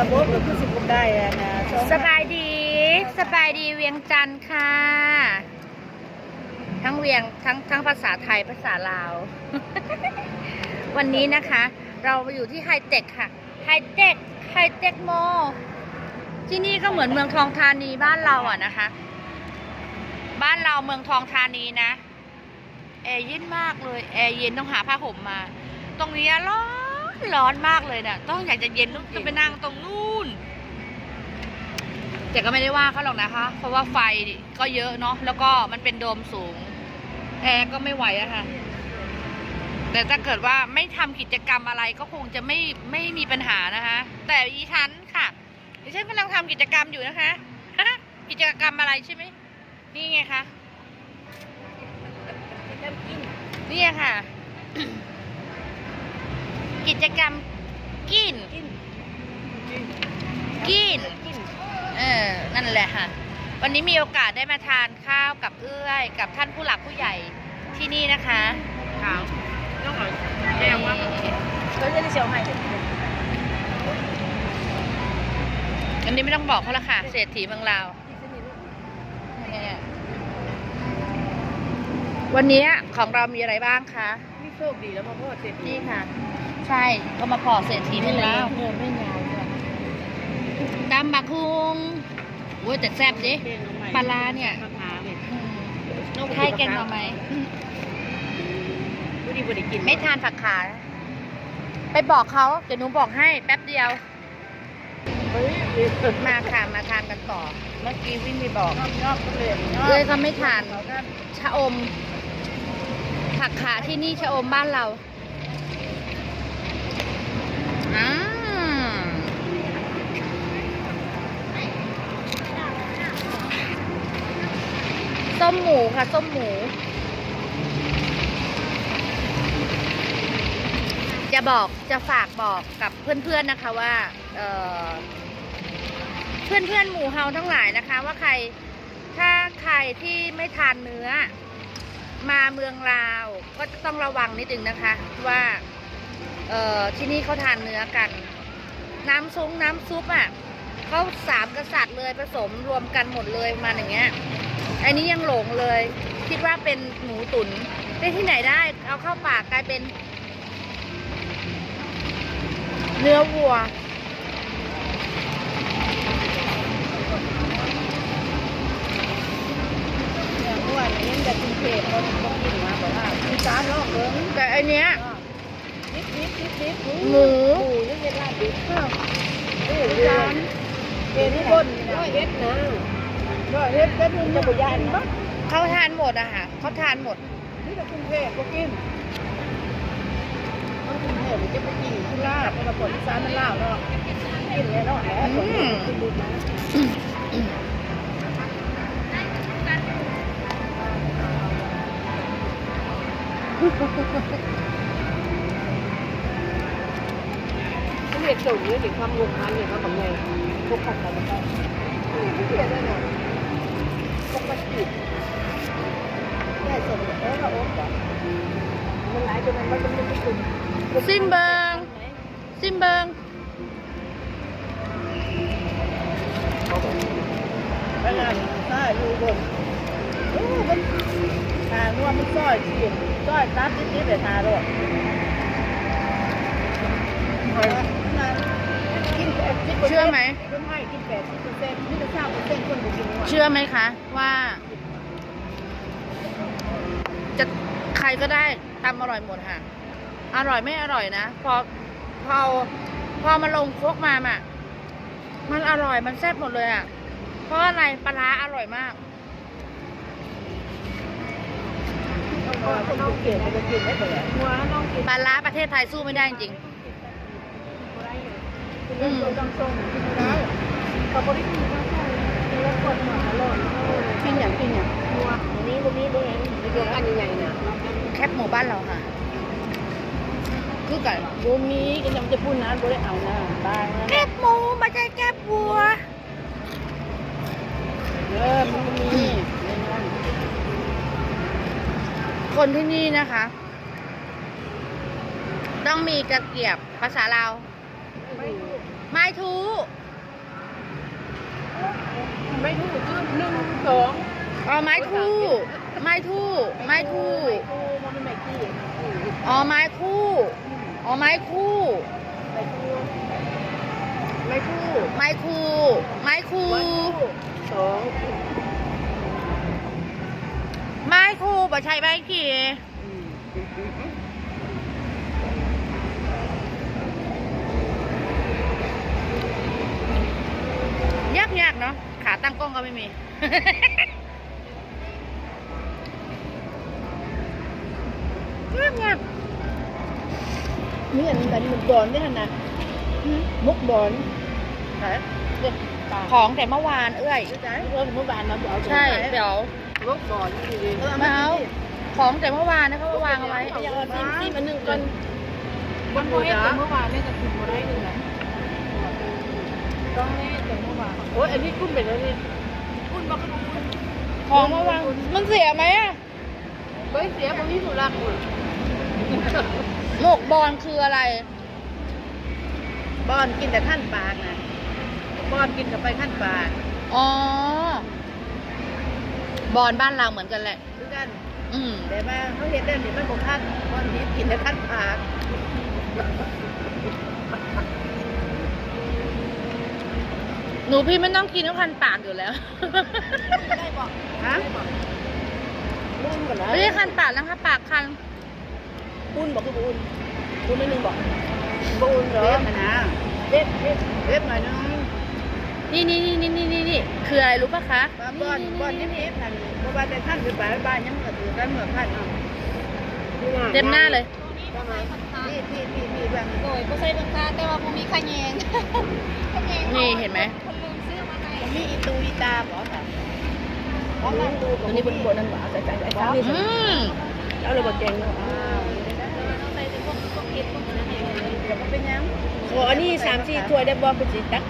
ระบบก็คือสิบได้นะสบายดี สบายดีเวียงจันทร์ค่ะ ทั้งเวียงทั้งทั้งภาษาไทยภาษาลาว วันนี้นะคะ เราอยู่ที่ไฮเทคค่ะไฮเทคไฮเทคโมที่นี่ก็เหมือนเมืองทองธานีบ้านเราอะนะคะ บ้านเราเมืองทองธานีนะแอร์เย็นมากเลยแอร์เย็นต้องหาผ้าห่มมา ตรงนี้ร้อน ร้อนมากเลยนะ่ะต้องอยากจะเย็นต้องจะไปนั่งตรงนู่น แต่ก็ไม่ได้ว่าเขาหรอกนะคะ เพราะว่าไฟก็เยอะเนาะแล้วก็มันเป็นโดมสูงแอร์ก็ไม่ไหวอะค่ะ แต่ถ้าเกิดว่าไม่ทำกิจกรรมอะไรก็คงจะไม่ไม่มีปัญหานะคะ แต่อีฉันค่ะดิฉันกำลังทำกิจกรรมอยู่นะคะกิจกรรมอะไรใช่ไหมนี่ไงคะนี่ค่ะ กิจกรรมกิน กิน เออ นั่นแหละค่ะ วันนี้มีโอกาสได้มาทานข้าวกับเอื้อย กับท่านผู้หลักผู้ใหญ่ที่นี่นะคะค่ะต้องเอาแก้วว่าเขาจะได้เชียวให้อันนี้ไม่ต้องบอกเขาละค่ะ เศรษฐีเมืองลาวเนี่ยวันนี้ของเรามีอะไรบ้างคะ นี่โชคดีแล้วมาพ่อเสร็จนี่ค่ะ ใช่ ก็มาพอเศรษฐีเมืองลาวเงินไม่ยาวจ้ะตำบักฮุงโอ้ยแต่แซ่บดิปลาร้าเนี่ยมะพร้าวเนี่ยอืมไข่แกงหน่อไม้บุดีบุดีกินไม่ทานผักขา ไปบอกเขาเดี๋ยวหนูบอกให้แป๊บเดียวเฮ้ยมาค่ะมาทานกันต่อ เมื่อกี้วิ่งไปบอกชอบชอบเลยเลยเขาไม่ทานชะอม ผักขาที่นี่ชะอมบ้านเรา อืมส้มหมูค่ะส้มหมู จะบอกจะฝากบอกกับเพื่อนๆนะคะว่า เออเพื่อนๆหมูเฮาทั้งหลายนะคะ ว่าใครถ้าใครที่ไม่ทานเนื้อ มาเมืองลาวก็จะต้องระวังนิดนึงนะคะว่า เอ่อที่นี่เขาทานเนื้อกัน น้ำซุปน้ำซุปอะเขาสามกษัตริย์เลยผสมรวมกันหมดเลยประมาณอย่างเงี้ยอันนี้ยังหลงเลย คิดว่าเป็นหมูตุนได้ที่ไหนได้เอาเข้าปากกลายเป็น เนื้อวัว เนี่ยเมื่อวานนี้จะกินเผ็ดคนคนกินมาบอกว่ามีจานลอกเบิ้งแต่อันเนี้ยนิ ดนิดนิดนิดหมูหมูยังเห็ดลาบดิบข้าวนี่จานเห็ดที่บนก็เห็ดนะก็เห็ดเป็นจะบุญญาณบ้างเขาทานหมดอะค่ะเขาทานหมดนี่จะกินเผ็ดก็กินต้องกินเผ็ดมันจะไปกินที่ลาบเพราะว่าคนที่ซานมันลาวเนาะกินแล้วเนาะแหละคนที่กินดีนะ เขาเรียกสูงเนี่ยถึงความงงมันเนี่ยเขาบอกไงพวกขัดกันไปไม่เสียเลยนะปกติแค่ส่งเออเราโอ๊ตเหรอมันหลายจนมันมันไม่คุ้มซิมเบิงซิมเบิงไปงานใช่ดูบนโอ้มันทางว่ามันซอยจีนซอยตัดนิดๆแต่ทาด้วยกินแปดสิบ เชื่อไหมคนไทยกินแปดสิบเปอร์เซ็นต์นี่จะเศร้าเปอร์เซ็นต์คนบ่กินเชื่อไหมคะ ว่า จะใครก็ได้ทำอร่อยหมดค่ะ อร่อยไม่อร่อยนะ พอพอพอมาลงโคกมาอะ มันอร่อยมันแซ่บหมดเลยอะ เพราะอะไรปลาร้าอร่อยมากน้องเกลียดมันจะกินได้หัวน้องกินปลาร้าประเทศไทยสู้ไม่ได้จริง อืมต้องส่งกินได้เขาบริกินข้าวซอยกินแล้วคนหัวอร่อยกินอย่างกินอย่างหัวอันนี้ตรงนี้ด้วยเดี๋ยวอันใหญ่ๆนะแคบหมู่บ้านเราค่ะ คือกันบูมีก็ยังจะพูดนะบูได้เอานะบางนแคบหมูไม่ใช่แคบวัวเออมันมีแน่นอนคนที่นี่นะคะ ต้องมีกระเกียบภาษาลาว ไม่ไม่ทูไม่ถูกคือหนึ่งสองอ๋อไม้ทูไม้ทูไม้ทูไม้ทูมันเป็นไม้ขี้อ๋อไม้คู่อ๋อไม้คู่ ไม้ทูไม้ทูไม้คูไม้คูสองไม้คูบ่ใช่ไม้ขี่ ยากยากๆเนาะขาตั้งกล้องก็ไม่มี ยากยากนี่อันนี้มุกบอลได้ขนาดมุกบอลไหนเด็กปลาของแต่เมื่อวานเอ้ยใช่เมื่อเมื่อวานมาบอกใช่เดี๋ยวมุกบอลดีๆเออมาเอาของแต่เมื่อวานนะเขามาวางเอาไว้เอาซิมซิมอันหนึ่งก่อนมันโมเห็นแต่เมื่อวานนี่จะถึงมาได้หนึ่งนะ ต้องแน่แต่เมื่อวานโอ้ยอันนี้คุ้มไปแล้วนี่คุ้มบักคุ้มของเมื่อวานมันเสียไหมอะเฮ้ยเสียผมมีสุรักหมดหมกบอลคืออะไร บอลกินแต่ขั้นปากนะบอลกินกับไปขั้นปากอ๋อ บอลบ้านเราเหมือนกันแหละ คือกัน อืมแต่ว่าเขาเห็นได้เนี่ยมันบอกขั้นบอลนี้กินแต่ขั้นปาก หนูพี่ไม่ต้องกินทุกคันปากอยู่แล้ว ได้บอกฮะอุ่นก่อนนะไม่ได้คันปากนะคะปากคันอุ่นบอกคืออุ่นอุ่นนิดนึงบอกอุ่นเหรอเว็บนะเว็บเว็บเว็บหน่อยนึงนี่นี่นี่นี่นี่นี่นี่คืออะไรรู้ปะคะว่าบอลบอลยิบยิบนั่นเพราะว่าแต่ท่านคือบ้านบ้านยังเหมือนอยู่กันเหมือนพันเนาะเต็มหน้าเลยพี่พี่พี่พี่บางโดยก็ใส่บังคาแต่ว่าบ่มีขะแยงขะแยงนี่เห็นไหมคนลื มซื้อมาให้มันมีอีตูอีตาบอกค่ะตัวนี้บนบนนั่นหว่าใส่ใส่ใส่ใส่อืมแล้วเราบอกเก่งเนาะเราใส่แต่พวกพวกเก็บพวกนั้นให้เลยเดี๋ยวมันเป็นยังขออันนี้สามสี่ถ้วยได้บอลเป็นสีตัก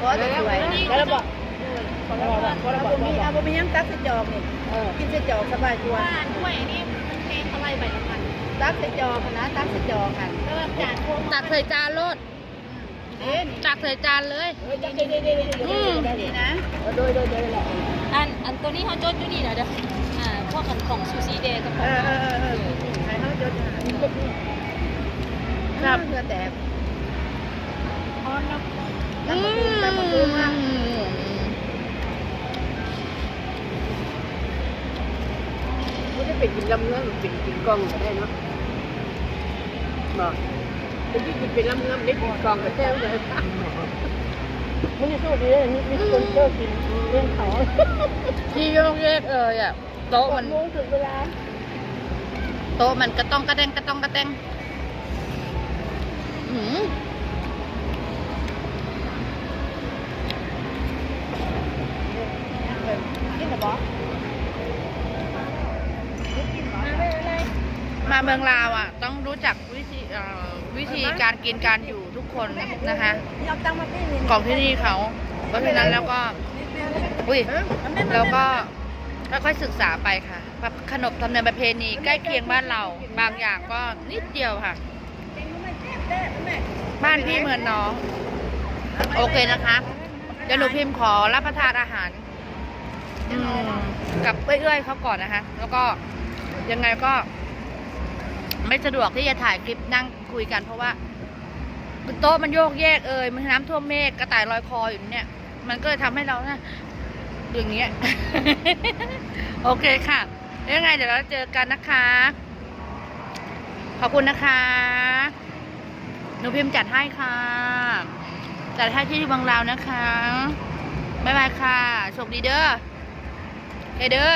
ขอแต่ถ้วยแล้วเราบอกขอเราบอกขอเราบอกมีเอาบ่มียังตักใส่จอกนี่กินใส่จอกสบายตัวว่าด้วยนี่มันแพงเท่าไหร่ใบละพันตักใส่จอกนะตักใส่จอกค่ะแล้วแบบจานพวกตักใส่จานโลด เอ๊ะนี่ตักใส่จานเลย เฮ้ยเดี๋ยวเดี๋ยวเดี๋ยวเดี๋ยวเดี๋ยวนี่นะโดยโดยโดยแหละอันอันตัวนี้เขาจดอยู่นี่นะเด้ออ่าพวกกันของซูชิเดย์กับขเอองอเออเออใครเขาจะหานี่นี่ครับเพื่อแต่ออนเนาะตั้งมาดูตั้งมาดูว่าไม่ได้เป็นกินลำเนื้อหรือเป็นกินกองก็ได้เนาะบอก เป็นที่กินเป็นลำเนื้อได้กินกองก็ได้เลยไม่ได้สู้ดีเลยนี่มีคนเจอกินเรื่องเขาที่โยกเยกเลยอะโต๊ะมันโมงถึงเวลาโต๊ะมันกระต้องกระแดงกระต้องกระแดงหืมมาเมืองลาวอะ ต้องรู้จักวิธีเอ่อ วิธีการกินการอยู่ทุกคนนะคะเอาตังมาพี่นี่ของที่นี่เขาเพราะฉะนั้นแล้วก็อุ้ยแล้วก็ค่อยๆศึกษาไปค่ะแบบขนบธรรมเนียมประเพณีใกล้เคียงบ้านเรา บางอย่างก็นิดเดียวค่ะ บ้านพี่เหมือนน้อง โอเคนะคะเดี๋ยวหนูพิมพ์ขอรับประทานอาหารอืมกับเอื้อยๆเขาก่อนนะคะ แล้วก็ยังไงก็ ไม่สะดวกที่จะถ่ายคลิปนั่ง คุยกันเพราะว่าโต๊ะมันโยกแยกเอ่ยมันน้ำท่วมเมฆกระต่ายลอยคออยู่เนี่ย มันก็เลยทำให้เรานะอย่างเงี้ย โอเคค่ะยังไงเดี๋ยวเราเจอกันนะคะ ขอบคุณนะคะหนูพิมพ์จัดให้ค่ะ จัดให้ที่บางลาวนะคะ บ๊ายบายค่ะโชคดีเด้อโอเคเด้อ